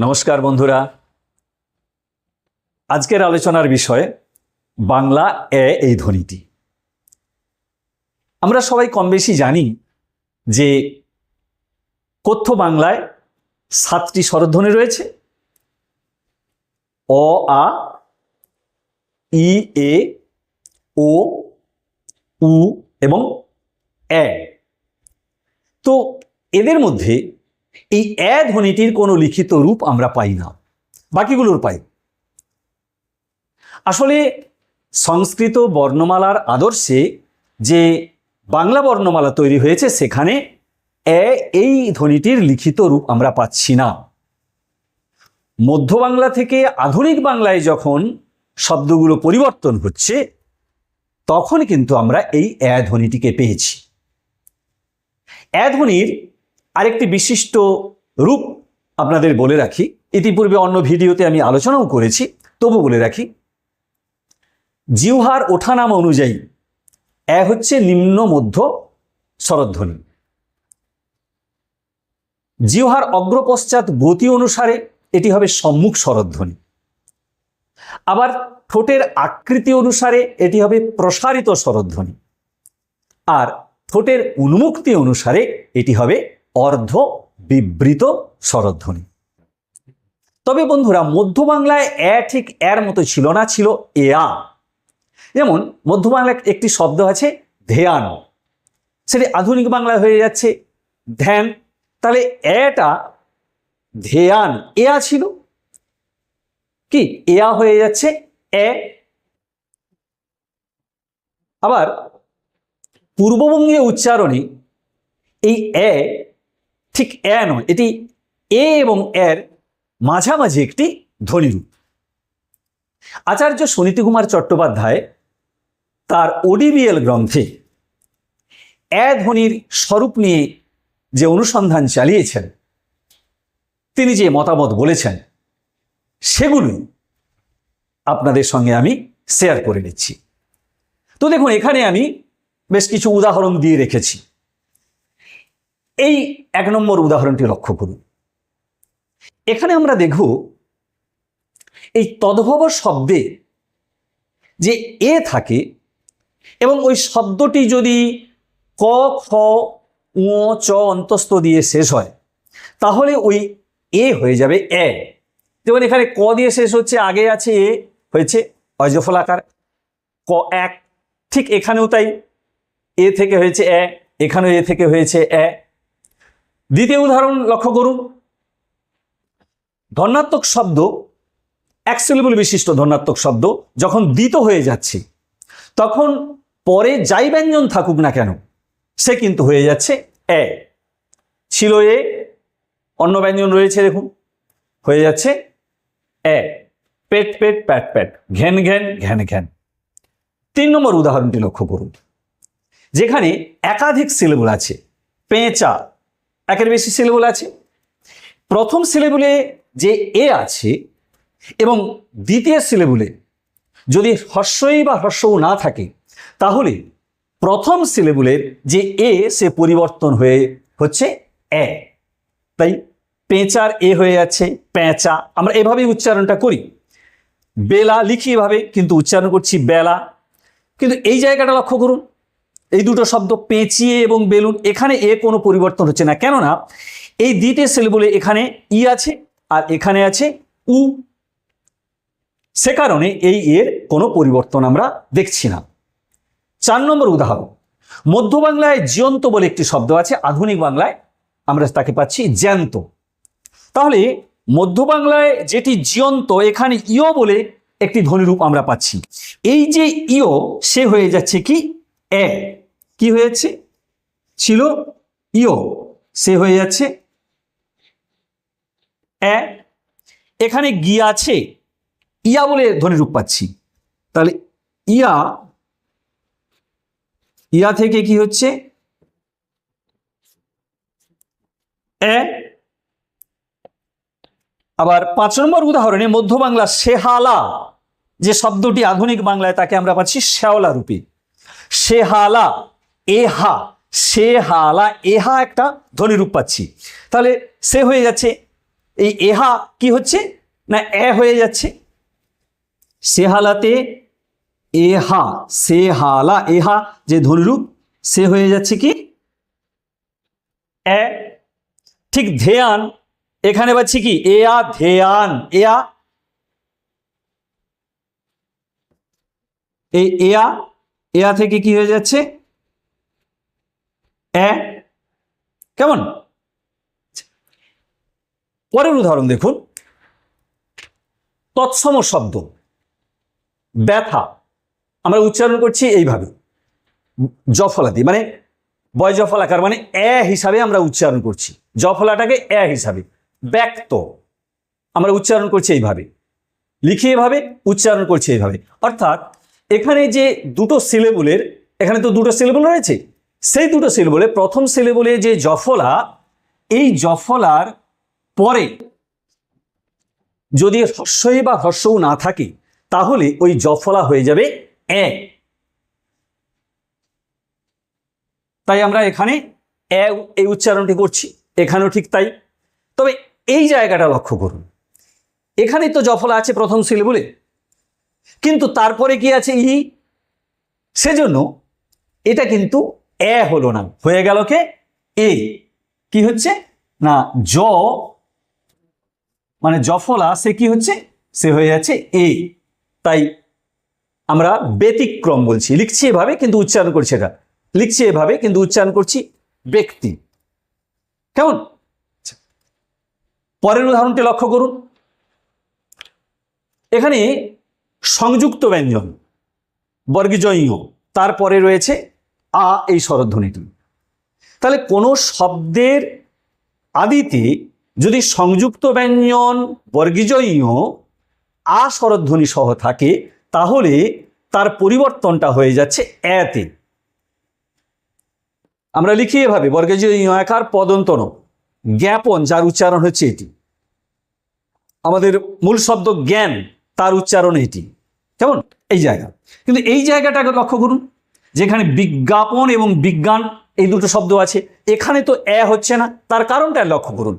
নমস্কার বন্ধুরা। আজকের আলোচনার বিষয়, বাংলা এ এই ধ্বনিটি। আমরা সবাই কম বেশি জানি যে কথ্য বাংলায় সাতটি স্বরধ্বনি রয়েছে। অ, আ, ই, এ, ও, উ এবং এ। তো এদের মধ্যে এই এ ধ্বনিটির কোনো লিখিত রূপ আমরা পাই না। বাকিগুলোর পাই। আসলে সংস্কৃত বর্ণমালার আদর্শে যে বাংলা বর্ণমালা তৈরি হয়েছে, সেখানে এ এই ধ্বনিটির লিখিত রূপ আমরা পাচ্ছি না। মধ্য বাংলা থেকে আধুনিক বাংলায় যখন শব্দগুলো পরিবর্তন হচ্ছে, তখন কিন্তু আমরা এই এ ধ্বনিটিকে পেয়েছি। এ ধ্বনির আরেকটি বিশিষ্ট রূপ আপনাদের বলে রাখি। ইতিপূর্বে অন্য ভিডিওতে আমি আলোচনাও করেছি, তবু বলে রাখি। জিহ্বার ওঠানামা অনুযায়ী, এ হচ্ছে নিম্ন মধ্য স্বরধ্বনি। জিহ্বার অগ্রপশ্চাৎ গতি অনুসারে এটি হবে সম্মুখ স্বরধ্বনি। আবার ঠোঁটের আকৃতি অনুসারে এটি হবে প্রসারিত স্বরধ্বনি। আর ঠোঁটের উন্মুক্তি অনুসারে এটি হবে অর্ধ বিবৃত স্বরধ্বনি। তবে বন্ধুরা মধ্য বাংলায় এ ঠিক এর মতো ছিল না, ছিল এয়া। যেমন মধ্য বাংলায় একটি শব্দ আছে ধ্যান সেটি আধুনিক বাংলায় হয়ে যাচ্ছে ধ্যান। তাহলে এটা ধ্যান, এয়া ছিল? কি? এয়া হয়ে যাচ্ছে এ। আবার, পূর্ববঙ্গীয় উচ্চারণে এই এ ঠিক এ নয়, এটি এ এবং এর মাঝামাঝি একটি ধ্বনিরূপ আচার্য সুনীতি কুমার চট্টোপাধ্যায় তার ওডিবিএল গ্রন্থে এ ধ্বনির স্বরূপ নিয়ে যে অনুসন্ধান চালিয়েছেন, তিনি যে মতামত বলেছেন, সেগুলোই আপনাদের সঙ্গে আমি শেয়ার করে নিচ্ছি। তো দেখুন, এখানে আমি বেশ কিছু উদাহরণ দিয়ে রেখেছি। এই এক নম্বর উদাহরণটি লক্ষ্য করুন। এখানে আমরা দেখব এই তদ্ভব শব্দে যে এ থাকে এবং ওই শব্দটি যদি ক, খ উ চ অন্তস্থ দিয়ে শেষ হয়, তাহলে ওই এ হয়ে যাবে এ। যেমন এখানে ক দিয়ে শেষ হচ্ছে, আগে আছে এ, হয়েছে অজফলাকার ক এক, ঠিক এখানেও তাই, এ থেকে হয়েছে এ, এখানেও এ থেকে হয়েছে এ। দ্বিতীয় উদাহরণ লক্ষ্য করুন। ধর্নাত্মক শব্দ এক সিলেবল বিশিষ্ট ধর্নাত্মক শব্দ যখন দ্বিত হয়ে যাচ্ছে, তখন পরে যাই ব্যঞ্জন থাকুক না কেন, সে কিন্তু হয়ে যাচ্ছে এ। ছিল এ, অন্য ব্যঞ্জন রয়েছে দেখুন, হয়ে যাচ্ছে এ। পেট পেট, প্যাট প্যাট, ঘ্যান ঘ্যান ঘ্যান ঘ্যান। তিন নম্বর উদাহরণটি লক্ষ্য করুন। যেখানে একাধিক সিলেবল আছে, পেঁচা একের বেশি সিলেবল আছে। প্রথম সিলেবলে যে এ আছে এবং দ্বিতীয় সিলেবলে যদি হর্ষই বা হর্ষও না থাকে, তাহলে প্রথম সিলেবলের যে এ, সে পরিবর্তন হয়ে হচ্ছে এ। তাই পেঁচার এ হয়ে যাচ্ছে, পেঁচা। আমরা এভাবেই উচ্চারণটা করি। বেলা লিখি এভাবে, কিন্তু উচ্চারণ করছি বেলা। কিন্তু এই জায়গাটা লক্ষ্য করুন এই দুটো শব্দ পেঁচিয়ে এবং বেলুন, এখানে এ কোনো পরিবর্তন হচ্ছে না। কেননা এই দ্বিতীয় সিলেবলে এখানে ই আছে আর এখানে আছে উ। সে কারণে এই এর কোনো পরিবর্তন আমরা দেখছি না। চার নম্বর উদাহরণ। মধ্য বাংলায় জিয়ন্ত বলে একটি শব্দ আছে, আধুনিক বাংলায় আমরা তাকে পাচ্ছি জ্যান্ত। তাহলে মধ্য বাংলায় যেটি জিয়ন্ত, এখানে ইও বলে একটি ধ্বনিরূপ আমরা পাচ্ছি। এই যে ইও সে হয়ে যাচ্ছে কি, এ। কি হয়েছে? ছিল ইও। সে হয়ে যাচ্ছে এ এখানে গি আছে, ইয়া বলে ধ্বনিরূপ পাচ্ছি। তাহলে ইয়া ইয়া থেকে কি হচ্ছে? এ আবার পাঁচ নম্বর উদাহরণে মধ্য বাংলা সেহালা যে শব্দটি আধুনিক বাংলায় তাকে আমরা পাচ্ছি শ্যাওলা রূপে। সেহালা এহা, সে হালা এহা একটা ধ্বনিরূপ পাচ্ছি। তাহলে সে হয়ে যাচ্ছে, এই এহা কি হচ্ছে? না, এ হয়ে যাচ্ছে। সেহালাতে এহা, সে হালা এহা যে ধ্বনিরূপ সে হয়ে যাচ্ছে কি? এ, ঠিক ধেয়ান এখানে পাচ্ছি কি? এ আ ধেয়ান এ আ এ এই এ আ থেকে কি হয়ে যাচ্ছে? এ? কেমন? পরের উদাহরণ দেখুন। তৎসম শব্দ। ব্যথা। আমরা উচ্চারণ করছি এইভাবে। জফলাদি মানে বয় জফলাকার মানে এ হিসাবে আমরা উচ্চারণ করছি। জফলাটাকে এ হিসাবে। ব্যক্ত। আমরা উচ্চারণ করছি এইভাবে। লিখি এভাবে, উচ্চারণ করছি এইভাবে। অর্থাৎ এখানে যে দুটো সিলেবুলের এখানে তো দুটো সিলেবল রয়েছে। সেই দুটো সিলেবলে প্রথম সিলেবলে যে জফলা, এই জফলার পরে যদি হর্ষই বা হর্ষও না থাকে, তাহলে ওই জফলা হয়ে যাবে এ। তাই আমরা এখানে এ, এই উচ্চারণটি করছি, এখানেও ঠিক তাই। তবে এই জায়গাটা লক্ষ্য করুন। এখানে তো জফলা আছে প্রথম সিলেবলে কিন্তু তারপরে কি আছে ই? সেজন্য এটা কিন্তু এ হলো না। হয়ে গেল কে? এ। কি হচ্ছে? না, জ মানে জফলা সে কি হচ্ছে? সে হয়ে যাচ্ছে এ। তাই আমরা ব্যতিক্রম বলছি। লিখছি এভাবে, কিন্তু উচ্চারণ করছি এটা। লিখছি এভাবে, কিন্তু উচ্চারণ করছি ব্যক্তি। কেমন? আচ্ছা। পরের উদাহরণটি লক্ষ্য করুন। এখানে সংযুক্ত ব্যঞ্জন বর্গীজয়ীয় তারপরে রয়েছে আ, এই স্বরধ্বনিটি তাহলে কোনো শব্দের আদিতে যদি সংযুক্ত ব্যঞ্জন বর্গীজয়ীয় আ স্বরধ্বনি সহ থাকে, তাহলে তার পরিবর্তনটা হয়ে যাচ্ছে এতে। আমরা লিখি এভাবে বর্গীজয়ীয় একার পদন্তন জ্ঞাপন যার উচ্চারণ হচ্ছে এটি। আমাদের মূল শব্দ জ্ঞান, তার উচ্চারণ এটি। কেমন? এই জায়গা। কিন্তু এই জায়গাটাকে লক্ষ্য করুন। যেখানে বিজ্ঞাপন এবং বিজ্ঞান এই দুটো শব্দ আছে, এখানে তো এ হচ্ছে না, তার কারণটা লক্ষ্য করুন।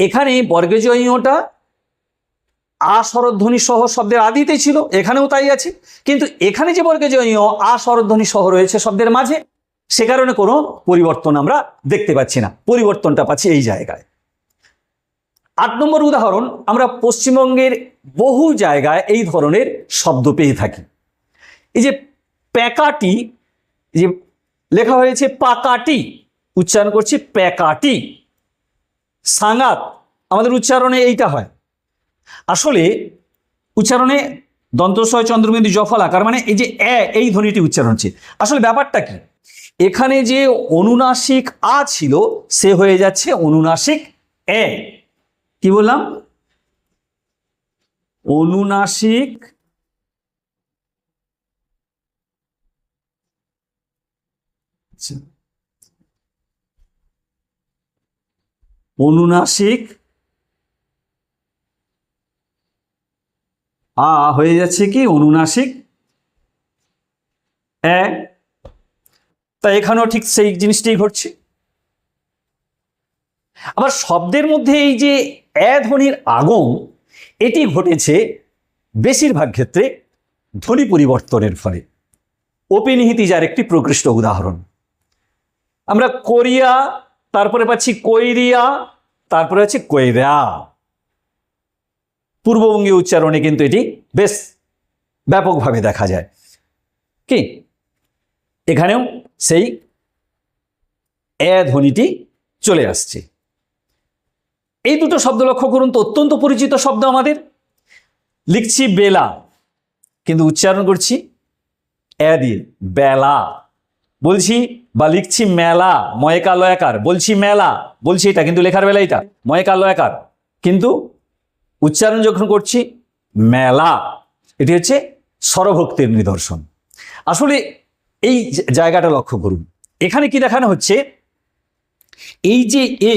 এখানে বর্গজয়ীয়টা আ স্বরধ্বনি সহ শব্দের আদিতে ছিল, এখানেও তাই আছে, কিন্তু এখানে যে বর্গজয়ীয় আ স্বরধ্বনি সহ রয়েছে শব্দের মাঝে, সে কারণে কোনো পরিবর্তন আমরা দেখতে পাচ্ছি না, পরিবর্তনটা পাচ্ছি এই জায়গায়। আট নম্বর উদাহরণ, আমরা পশ্চিমবঙ্গের বহু জায়গায় এই ধরনের শব্দ পেয়ে থাকি। এই যে প্যাকাটি যে লেখা হয়েছে পাকাটি, উচ্চারণ করছি প্যাকাটি। সাঙ্গাত আমাদের উচ্চারণে এইটা হয়। আসলে উচ্চারণে দন্তস্বয় চন্দ্রবিন্দু জফল আকার মানে এই যে এ, এই ধ্বনিটি উচ্চারণ হচ্ছে। আসলে ব্যাপারটা কি? এখানে যে অনুনাসিক আ ছিল, সে হয়ে যাচ্ছে অনুনাসিক এ। কি বললাম? অনুনাসিক আচ্ছা। অনুনাসিক আ, হয়ে যাচ্ছে কি? অনুনাসিক। এ, তা এখানেও ঠিক সেই জিনিসটাই ঘটছে। আবার শব্দের মধ্যে এই যে এ ধ্বনির আগম, এটি ঘটেছে বেশিরভাগ ক্ষেত্রে ধ্বনি পরিবর্তনের ফলে। অপিনিহিতি যার একটি প্রকৃষ্ট উদাহরণ। আমরা কোরিয়া, তারপরে পাচ্ছি কৈরিয়া, তারপরে হচ্ছে কৈরা। পূর্ববঙ্গীয় উচ্চারণে কিন্তু এটি বেশ ব্যাপকভাবে দেখা যায়। কি? এখানেও সেই এ ধ্বনিটি চলে আসছে। এই দুটো শব্দ লক্ষ্য করুন তো, অত্যন্ত পরিচিত শব্দ আমাদের। লিখছি বেলা, কিন্তু উচ্চারণ করছি এ দিয়ে, বেলা। বলছি বা লিখছি মেলা, ময়কা লয়াকার। বলছি মেলা, বলছি এটা, কিন্তু লেখার বেলা এটা, ময়কা লয়াকার। কিন্তু উচ্চারণ যখন করছি, মেলা, এটি হচ্ছে স্বরভক্তির নিদর্শন। আসলে এই জায়গাটা লক্ষ্য করুন। এখানে কি দেখানো হচ্ছে? এই যে এ,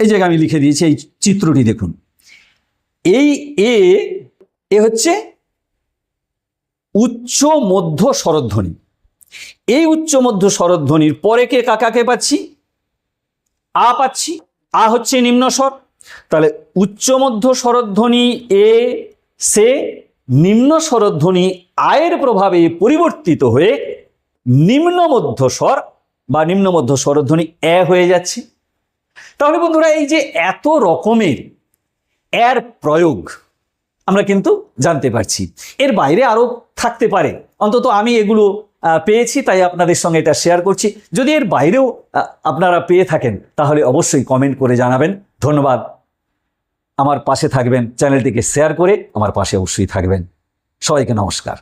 এই জায়গায় আমি লিখে দিয়েছি, এই চিত্রটি দেখুন। এই এ এ হচ্ছে উচ্চ মধ্য স্বরধ্বনি এই উচ্চ মধ্য স্বরধ্বনির পরে কে কাকাকে পাচ্ছি? আ পাচ্ছি। আ হচ্ছে নিম্ন স্বর। তাহলে উচ্চ মধ্য স্বরধ্বনি এ, সে, নিম্ন স্বরধ্বনি আয়ের প্রভাবে পরিবর্তিত হয়ে নিম্ন মধ্য স্বর বা নিম্ন মধ্য স্বরধ্বনি এ হয়ে যাচ্ছে। তাহলে বন্ধুরা, এই যে এত রকমের এর প্রয়োগ আমরা কিন্তু জানতে পারছি। এর বাইরে আরও থাকতে পারে। অন্তত আমি এগুলো পেয়েছি, তাই আপনাদের সঙ্গে এটা শেয়ার করছি। যদি এর বাইরেও আপনারা পেয়ে থাকেন, তাহলে অবশ্যই কমেন্ট করে জানাবেন। ধন্যবাদ। আমার পাশে থাকবেন চ্যানেলটিকে শেয়ার করে আমার পাশে অবশ্যই থাকবেন। সবাইকে নমস্কার।